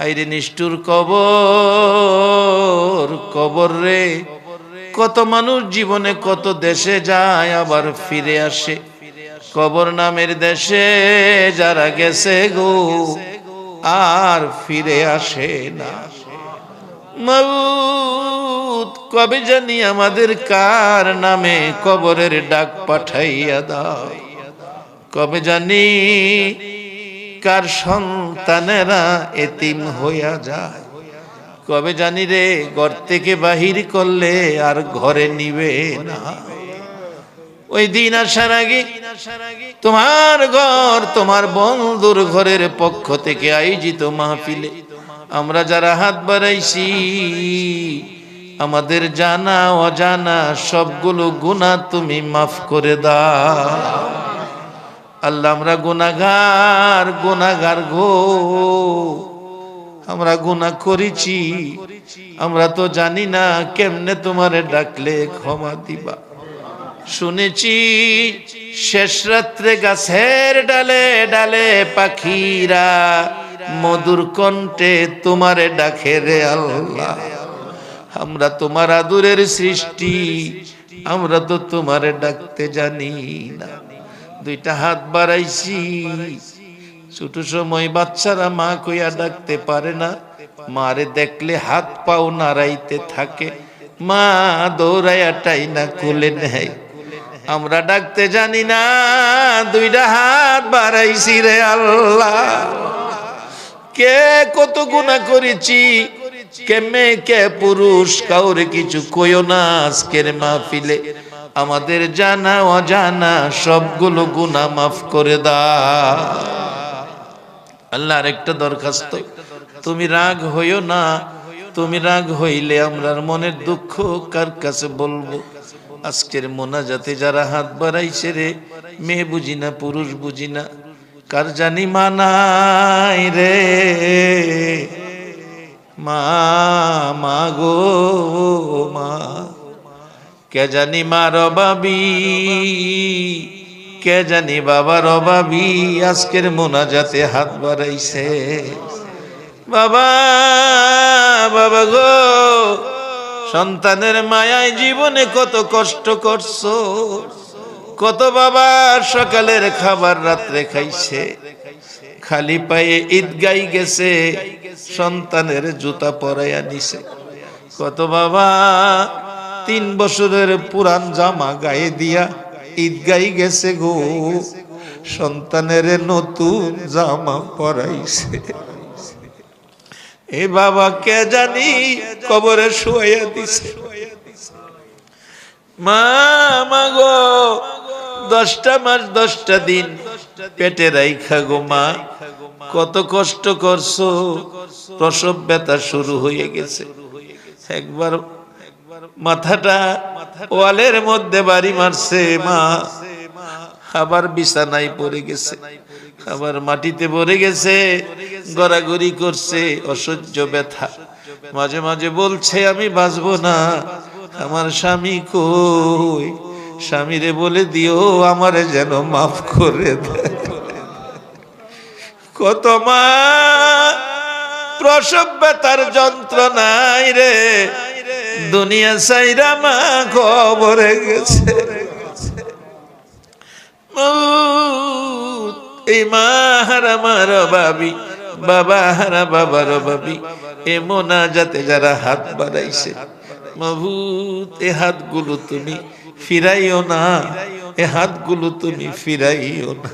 হাইরে নিষ্ঠুর কবর কবর রে। কত মানুষ জীবনে কত দেশে যায়, আবার ফিরে আসে। কবর নামের দেশে যারা গেছে গো, আর ফিরে আসে না। মউত, কবে জানি আমাদের কার নামে কবরের ডাক পাঠাইয়া দাও। কবে জানি কার সন্তানেরা এতিম হইয়া যায়। কবে জানি রে, ঘর থেকে বাহির করলে আর ঘরে নিবে না। ওই দিন আসার আগে তোমার ঘর, তোমার বন্ধুর ঘরের পক্ষ থেকে আয়োজিত মাহফিলে আমরা যারা হাত বাড়াইছি, আমাদের জানা, অজানা সবগুলো গুণা তুমি মাফ করে দাও। আল্লাহ, আমরা গুনাগার গুনাগার গো। আমরা গুনা করেছি। আমরা তো জানি না কেমনে তোমারে ডাকলে ক্ষমা দিবা। শুনেছি, শেষ রাত্রে গাছের ডালে ডালে পাখিরা মধুর কণ্ঠে তোমারে ডাকে রে আল্লাহ। আমরা তোমার আদুরের সৃষ্টি, আমরা তো তোমারে ডাকতে জানি না। দুইটা হাত বাড়াইছি। ছোট সময় বাচ্চারা মা কইয়া ডাকতে পারে না। মারে দেখলে হাত পাও নাড়াইতে থাকে। মা দৌড়াইয়া টাইনা কোলে নেয়। আমরা ডাকতে জানি না, দুইটা হাত বাড়াইছি রে আল্লাহ। কে কত গুণা করেছি, কে মেয়ে, কে পুরুষ, কাউরে কিছু কইও না আজকের মাহফিলে। আমাদের জানা, অজানা, সবগুলো গুণা মাফ করে দা। আল্লাহর একটা দরখাস্ত। তুমি রাগ হইও না, তুমি রাগ হইলে আমরার মনের দুঃখ কার কাছে বলব? আজকের মোনাজাতে যারা হাত বাড়াইছে রে, মেয়ে বুঝি না, পুরুষ বুঝি না, কার জানি মানাই রে? মা মা গো, মা কে জানি মার অবাবি কে জানি বাবার অবাবি আজকের মোনাজাতে হাত বাড়াইছে। বাবা বাবা গো, সন্তানের মায়ায় জীবনে কত কষ্ট করছ? কত বাবা সকালের খাবার রাত্রে খাইছে। খালি পায়ে ঈদগাই গেছে, সন্তানের জুতা পরাইয়া নিছে। কত বাবা তিন বছরের পুরান জামা গায়ে দিয়া ঈদগাই গেছে গো। সন্তানের নতুন জামা পরাইছে। এ বাবা কে জানি কবরে শুয়াইয়া দিছে। মা দশটা মাস দশটা দিন পেটে রাইখা গো মা, কত কষ্ট করছ। প্রসব ব্যথা শুরু হয়ে গেছে। একবার মাথাটা ওয়ালের মধ্যে বাড়ি মারছে, মা। আবার বিছানায় পড়ে গেছে। আবার মাটিতে পড়ে গেছে, গড়াগড়ি করছে, অসহ্য ব্যথা। মাঝে মাঝে বলছে, আমি বাঁচবো না। আমার স্বামী কই? স্বামীরে বলে, দিও, আমারে যেন মাফ করে দেয়। কত মা, প্রসব ব্যথার যন্ত্রণাই রে। দুনিয়া সাইরা মা খবরে গেছে। এই মা হারা মার বাবি, বাবা হারা বাবার বাবি, এ মোনা যাতে যারা হাত বাড়াইছে। মভূত এ হাতগুলো তুমি ফিরাইও না, এ হাতগুলো তুমি ফিরাইও না।